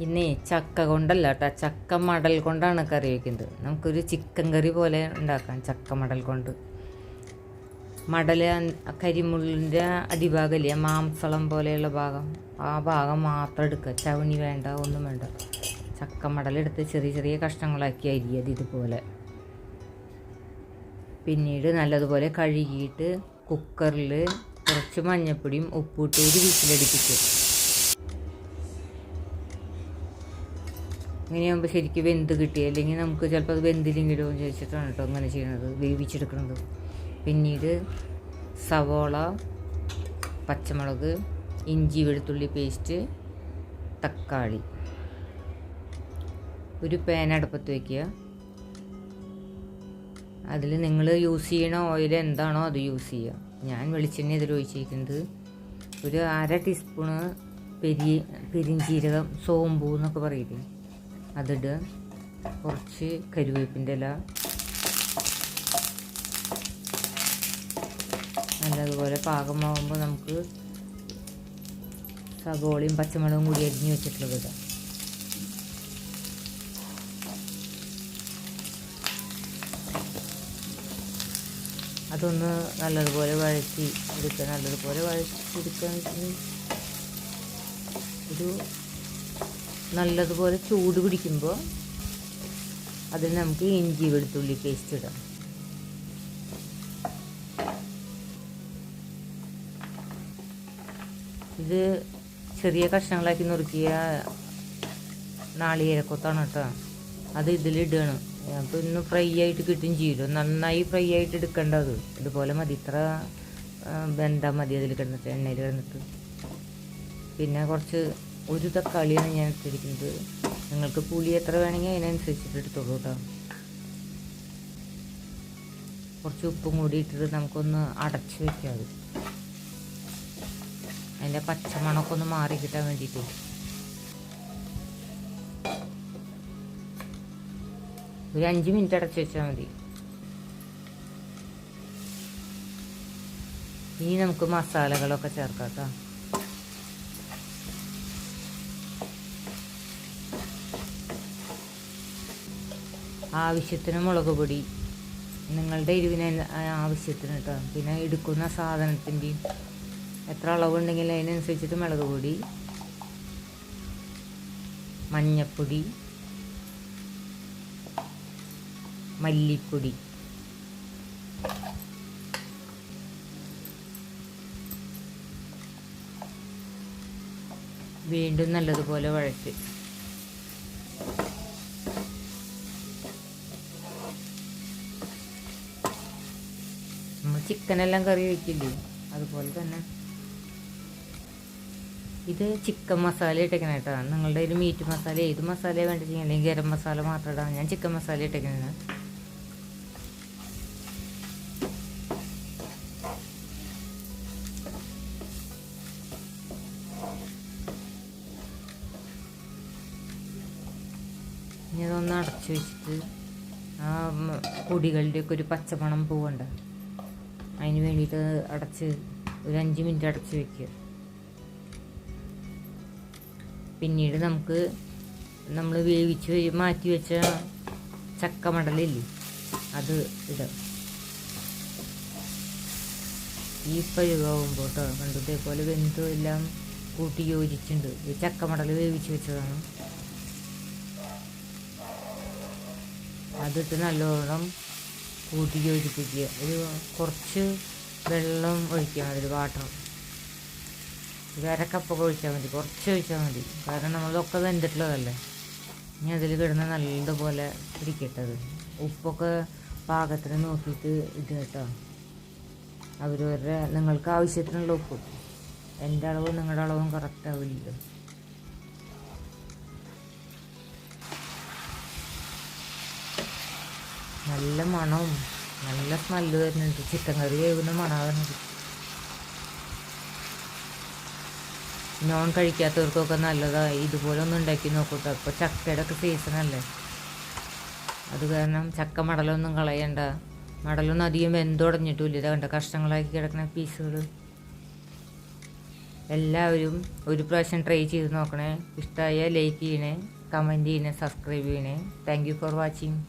ഇന്നേ ചക്ക കൊണ്ടല്ല കേട്ടോ. ചക്ക മടൽ കൊണ്ടാണ് കറി വയ്ക്കുന്നത് നമുക്കൊരു ചിക്കൻ കറി പോലെ ഉണ്ടാക്കാം ചക്ക മടൽ കൊണ്ട്. മടൽ കരിമുള്ളിന്റെ അടിഭാഗമില്ലേ മാംസളം പോലെയുള്ള ഭാഗം. ആ ഭാഗം മാത്രം എടുക്കുക. ചവണി വേണ്ട ഒന്നും വേണ്ട. ചക്ക മടലെടുത്ത് ചെറിയ ചെറിയ കഷ്ണങ്ങളാക്കി അരിയത് ഇതുപോലെ. പിന്നീട് നല്ലതുപോലെ കഴുകിയിട്ട് കുക്കറിൽ കുറച്ച് മഞ്ഞപ്പൊടിയും ഉപ്പിട്ട് ഒരു വിസിലടിപ്പിച്ചു ഇങ്ങനെയാകുമ്പോൾ ശരിക്കും വെന്ത് കിട്ടി. അല്ലെങ്കിൽ നമുക്ക് ചിലപ്പോൾ അത് വെന്തില്ലെങ്കിലോ എന്ന് ചോദിച്ചിട്ടാണ് കേട്ടോ അങ്ങനെ ചെയ്യണത്. വേവിച്ചെടുക്കുന്നത് പിന്നീട് സവോള പച്ചമുളക് ഇഞ്ചി വെളുത്തുള്ളി പേസ്റ്റ് തക്കാളി. ഒരു പാൻ അടുപ്പത്ത് വയ്ക്കുക അതിൽ നിങ്ങൾ യൂസ് ചെയ്യണ ഓയിൽ എന്താണോ അത് യൂസ് ചെയ്യുക. ഞാൻ വെളിച്ചെണ്ണ ഇതിൽ ഒഴിച്ചിരിക്കുന്നത്. ഒരു അര ടീസ്പൂണ് പെരി പെരിഞ്ചീരകം സോമ്പൂ എന്നൊക്കെ പറയില്ലേ? അതിടുക. കുറച്ച് കരുവേപ്പിന്റെ ഇല. നല്ലതുപോലെ പാകമാകുമ്പോൾ നമുക്ക് സവോളയും പച്ചമുളകും കൂടി അരിഞ്ഞ് വെച്ചിട്ടുള്ളത് ഇടാം. അതൊന്ന് നല്ലതുപോലെ വഴറ്റി എടുക്കുക. നല്ലതുപോലെ വഴറ്റി എടുക്കുക ഒരു നല്ലതുപോലെ ചൂട് പിടിക്കുമ്പോൾ അതിൽ നമുക്ക് ഇഞ്ചി വെളുത്തുള്ളി പേസ്റ്റ് ഇടാം. ഇത് ചെറിയ കഷ്ണങ്ങളാക്കി നുറുക്കിയ നാളികേരക്കൊത്താണ് കേട്ടോ. അത് ഇതിലിടണം അപ്പോൾ ഇന്ന് ഫ്രൈ ആയിട്ട് കിട്ടും ചെയ്യും. നന്നായി ഫ്രൈ ആയിട്ട് എടുക്കേണ്ടത് ഇതുപോലെ മതി. ഇത്ര ബന്ധം മതി അതിൽ കിടന്നിട്ട് എണ്ണയിൽ കിടന്നിട്ട്. പിന്നെ കുറച്ച് ഒരു തക്കാളിയാണ് ഞാൻ എടുത്തിരിക്കുന്നത്. നിങ്ങൾക്ക് പുളി എത്ര വേണമെങ്കിൽ അതിനനുസരിച്ചിട്ട് എടുത്തോളൂ കേട്ടോ കുറച്ച് ഉപ്പും കൂടി ഇട്ടിട്ട് നമുക്കൊന്ന് അടച്ച് വെക്കാം അത്. അതിന്റെ പച്ചമണമൊക്കെ ഒന്ന് മാറി കിട്ടാൻ വേണ്ടിയിട്ട്. ഒരു അഞ്ച് മിനിറ്റ് അടച്ച് വെച്ചാൽ മതി. ഇനി നമുക്ക് മസാലകളൊക്കെ ചേർക്കാം കേട്ടോ ആവശ്യത്തിന് മുളക് പൊടി. നിങ്ങളുടെ എരിവിന് ആവശ്യത്തിന് കേട്ടോ പിന്നെ എടുക്കുന്ന സാധനത്തിന്റെയും എത്ര അളവുണ്ടെങ്കിൽ അതിനനുസരിച്ചിട്ട് മുളക് പൊടി മഞ്ഞപ്പൊടി മല്ലിപ്പൊടി. വീണ്ടും നല്ലതുപോലെ വഴറ്റി. ചിക്കനെല്ലാം കറി വയ്ക്കില്ലേ അതുപോലെ തന്നെ ഇത് ചിക്കൻ മസാല ഇട്ടേക്കണ കേട്ടോ. നിങ്ങളുടെ ഒരു മീറ്റ് മസാല ഏത് മസാല വേണ്ട അല്ലെങ്കിൽ ഗരം മസാല മാത്രം ഇടാം. ഞാൻ ചിക്കൻ മസാല ഇട്ടേക്കണ ഇനി അതൊന്ന് അടച്ചു വെച്ചിട്ട് ആ പൊടികളുടെയൊക്കെ ഒരു പച്ചമണം പോവണ്ട. അതിന് വേണ്ടിയിട്ട് അടച്ച് ഒരു അഞ്ച് മിനിറ്റ് അടച്ച് വെക്കുക. പിന്നീട് നമുക്ക് നമ്മൾ വേവിച്ച് മാറ്റി വെച്ച ചക്കമടലില്ലേ അത് ഇടാം. ഈ പഴുകാവുമ്പോൾ കേട്ടോ കണ്ടു ഇതേപോലെ വെന്തു എല്ലാം കൂട്ടി യോജിച്ചിട്ടുണ്ട്. ഈ ചക്കമടൽ വേവിച്ച് വെച്ചതാണ്. അതിട്ട് നല്ലോണം കൂട്ടി യോജിപ്പിക്കുക ഒരു കുറച്ച് വെള്ളം ഒഴിക്കുക അതിൽ വാട്ടർ ഒരു അരക്കപ്പൊക്കെ ഒഴിച്ചാൽ മതി കുറച്ച് ഒഴിച്ചാൽ മതി. കാരണം നമ്മളൊക്കെ വെന്തിട്ടുള്ളതല്ലേ. ഇനി അതിൽ കിടന്ന് നല്ലതുപോലെ പിടിക്കട്ടത്. ഉപ്പൊക്കെ പാകത്തിന് നോക്കിയിട്ട് ഇത് കേട്ടോ. അവരവരുടെ നിങ്ങൾക്ക് ആവശ്യത്തിനുള്ള ഉപ്പ്. എന്റെ അളവും നിങ്ങളുടെ അളവും കറക്റ്റ് ആവില്ലല്ലോ. നല്ല മണവും നല്ല സ്മെല്ല് വരുന്നുണ്ട്. ചിക്കൻ കറി വേവുന്ന വരുന്നത് നോൺ കഴിക്കാത്തവർക്കൊക്കെ നല്ലതാണ് ഇതുപോലെ ഒന്ന് ഉണ്ടാക്കി നോക്കൂട്ടോ. ഇപ്പോൾ ചക്കയുടെ ഒക്കെ സീസണല്ലേ അത് കാരണം ചക്ക മടലൊന്നും കളയണ്ട. മടലൊന്നും അധികം വെന്തുടഞ്ഞിട്ടില്ല ഇതാ കണ്ട? കഷ്ണങ്ങളാക്കി കിടക്കുന്ന പീസുകൾ എല്ലാവരും ഒരു പ്രാവശ്യം ട്രൈ ചെയ്ത് നോക്കണേ. ഇഷ്ടമായ ലൈക്ക് ചെയ്യണേ. കമന്റ് ചെയ്യണേ. സബ്സ്ക്രൈബ് ചെയ്യണേ. Thank you for watching